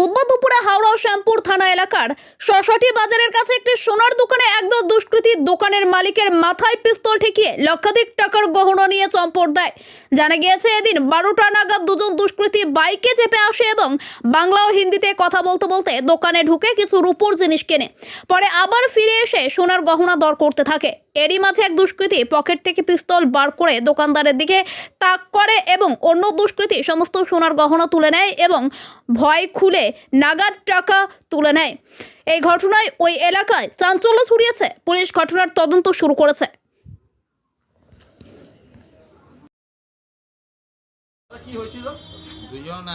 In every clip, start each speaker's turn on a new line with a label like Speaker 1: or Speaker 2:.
Speaker 1: বুধবার দুপুরে হাওড়া ও শ্যামপুর থানা এলাকার শশাটি বাজারের কাছে একটি সোনার দোকানে একদল দুষ্কৃতী দোকানের মালিকের মাথায় পিস্তল ঠেকিয়ে লক্ষাধিক টাকার গহনা নিয়ে চম্পট দেয়। জানা গিয়েছে এদিন বারোটা নাগাদ দুজন দুষ্কৃতী বাইকে চেপে আসে এবং বাংলা ও হিন্দিতে কথা বলতে বলতে দোকানে ঢুকে কিছু রূপোর জিনিস কেনে। পরে আবার ফিরে এসে সোনার গহনা দর করতে থাকে। এরই মাঝে এক দুষ্কৃতী পকেট থেকে পিস্তল বার করে দোকানদারের দিকে তাক করে এবং অন্য দুষ্কৃতী সমস্ত সোনার গহনা তুলে নেয় এবং ভয় খুলে নাগাদ টাকা তুলে নেয়। এই ঘটনায় ওই এলাকায় চাঞ্চল্য ছড়িয়েছে। পুলিশ ঘটনার তদন্ত শুরু করেছে।
Speaker 2: কি হয়েছিল?
Speaker 3: দুজন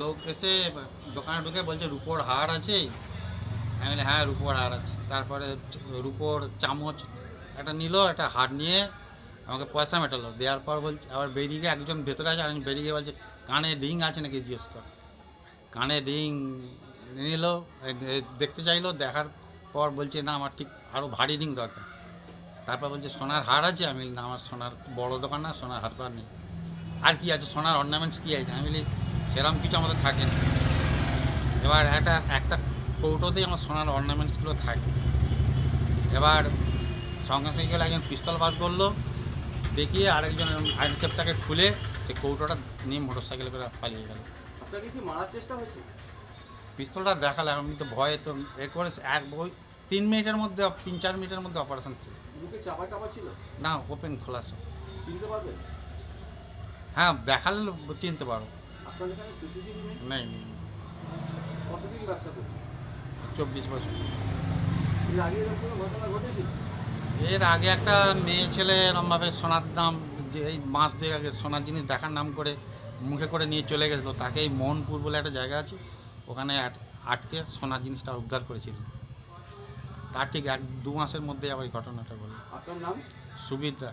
Speaker 3: লোক এসে দোকানে ঢুকে বলছে রুপোর হার আছে। আমি বলি হ্যাঁ রুপোর হার আছে। তারপরে রুপোর চামচ একটা নিল, একটা হার নিয়ে আমাকে পয়সা মেটালো। দেওয়ার পর বলছে, আবার বেরিয়ে গিয়ে একজন ভেতরে আছে আর বেরিয়ে গিয়ে বলছে, কানে রিং আছে নাকি জিজ্ঞেস কর। কানে রিং নিল দেখতে চাইলো, দেখার পর বলছে, না, আমার ঠিক আরও ভারী রিং দরকার। তারপর বলছে, সোনার হার আছে? আমি না, আমার সোনার বড় দোকান না, সোনার হার ফার নেই। আর কি আছে, সোনার অর্নামেন্টস কী আছে? আমি বলি সেরকম কিছু আমাদের থাকে না। এবার একটা একটা কৌটোতেই আমার সোনার অর্নামেন্টসগুলো থাকে। এবার সঙ্গে সঙ্গে গেলে একজন পিস্তল বার করল দেখিয়ে আরেকজন আরেক চেপটাকে খুলে সে কৌটোটা নিয়ে মোটর সাইকেলে করে পালিয়ে গেল।
Speaker 2: মারার চেষ্টা হয়েছে?
Speaker 3: পিস্তলটা দেখালে আমি তো ভয়ে তো এ করে এক ওই তিন মিনিটের মধ্যে তিন চার মিনিটের মধ্যে অপারেশন শেষ।
Speaker 2: চাপা ছিল?
Speaker 3: না ওপেন খোলা সব
Speaker 2: চিনতে
Speaker 3: হ্যাঁ দেখালে চিনতে পারো।
Speaker 2: আপনার এখানে সিসিটিভি নেই?
Speaker 3: নেই
Speaker 2: কতদিন ব্যবসা
Speaker 3: চব্বিশ বছর।
Speaker 2: এর আগে
Speaker 3: একটা মেয়ে ছেলে এরমভাবে সোনার দাম যে এই মাস দুয়েক আগে সোনার জিনিস দেখার নাম করে মুখে করে নিয়ে চলে গেছিল। তাকে এই মোহনপুর বলে একটা জায়গা আছে ওখানে আট- আটকে সোনার জিনিসটা উদ্ধার করেছিল। তার ঠিক এক দু মাসের মধ্যে আবার এই ঘটনাটা বলি
Speaker 2: আপনার নাম?
Speaker 3: সুবিধা